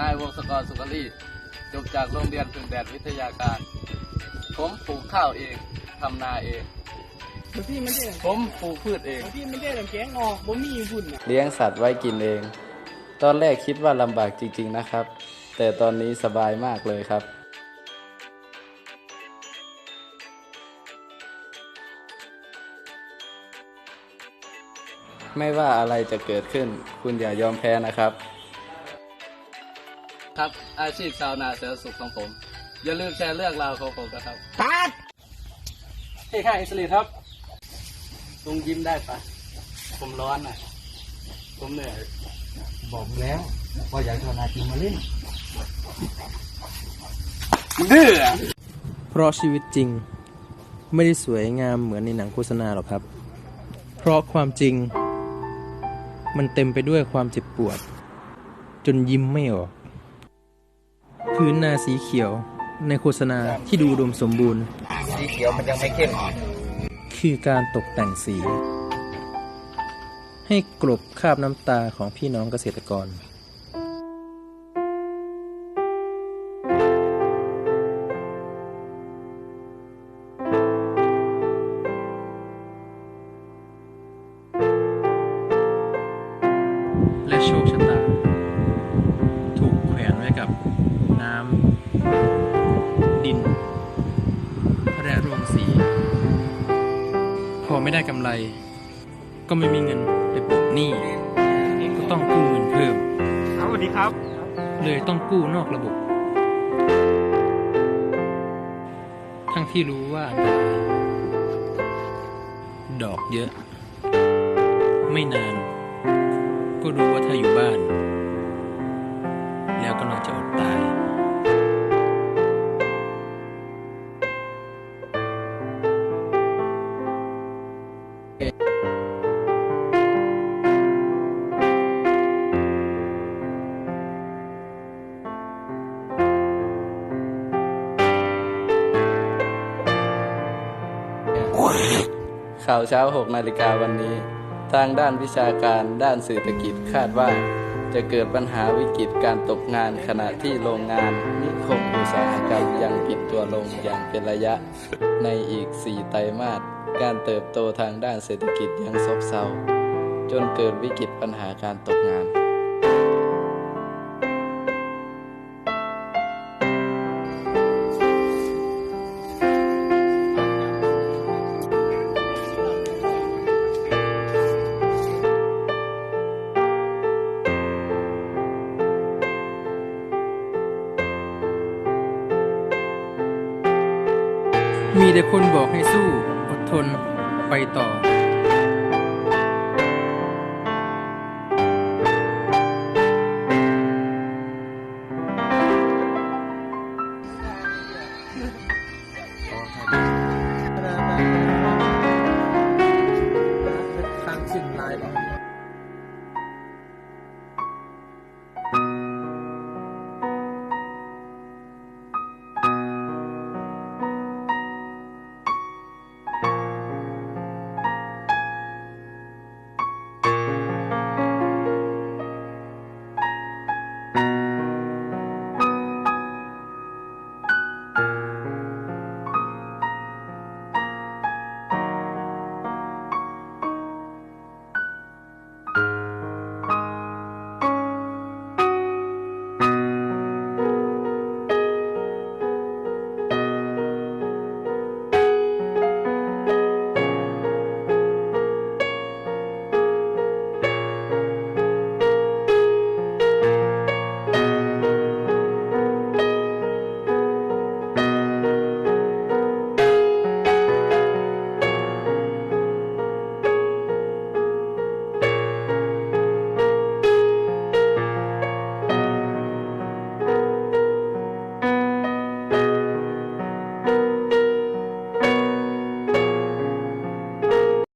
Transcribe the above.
นายวงศกรสุกลีจบจากโรงเรียนพึ่งแดดวิทยาการ ผมปลูกข้าวเองทำนาเองบางทีมันได้ผมปลูกพืชเองบางทีมันได้น้ำแกงออกบ่มีหุ่นอะเลี้ยงสัตว์ไว้กินเอง ตอนแรกคิดว่าลำบากจริง ๆนะครับ แต่ตอนนี้สบายมากเลยครับ ไม่ว่าอะไรจะเกิดขึ้น คุณอย่ายอมแพ้นะครับ ครับ อาชีพชาวนาเสือสุขของผม อย่าลืมแชร์เรื่องราวของผมนะครับตัดเฮ้ยค่ะอิสลีครับลุงยิ้มได้ปะผมร้อนอะ ผมเหนื่อยบอกแล้วว่าอยากชวนนาจริงมาเล่นดื้อเพราะชีวิตจริง ไม่ได้สวยงามเหมือนในหนังโฆษณาหรอกครับ เพราะความจริง มันเต็มไปด้วยความเจ็บปวด จนยิ้มไม่ออก พื้นนาสีเขียวในโฆษณาที่ดูอุดมสมบูรณ์ สีเขียวมันยังไม่เข้มคือการตกแต่งสี ให้กลบคราบน้ำตาของพี่น้องเกษตรกรและโชคชะตา น้ำดิน และโรงสี พอไม่ได้กำไร ก็ไม่มีเงินไปปลดหนี้ก็ต้องกู้เงินเพิ่มสวัสดีครับ เลยต้องกู้นอกระบบ ทั้งที่รู้ว่าอันตรายดอกเยอะ ไม่นาน ก็รู้ว่าถ้าอยู่บ้าน ข่าวเช้า 6 นาฬิกาวันนี้ ทางด้านวิชาการด้านเศรษฐกิจคาดว่า จะเกิดปัญหาวิกฤตการตกงานขณะที่โรงงานนิคมอุตสาหกรรมยังปิดตัวลงอย่างเป็นระยะในอีก 4 ไตรมาส การเติบโตทางด้านเศรษฐกิจยังซบเซาจนเกิดวิกฤตปัญหาการตกงาน มีแต่คนบอกให้สู้ ทนไปต่อ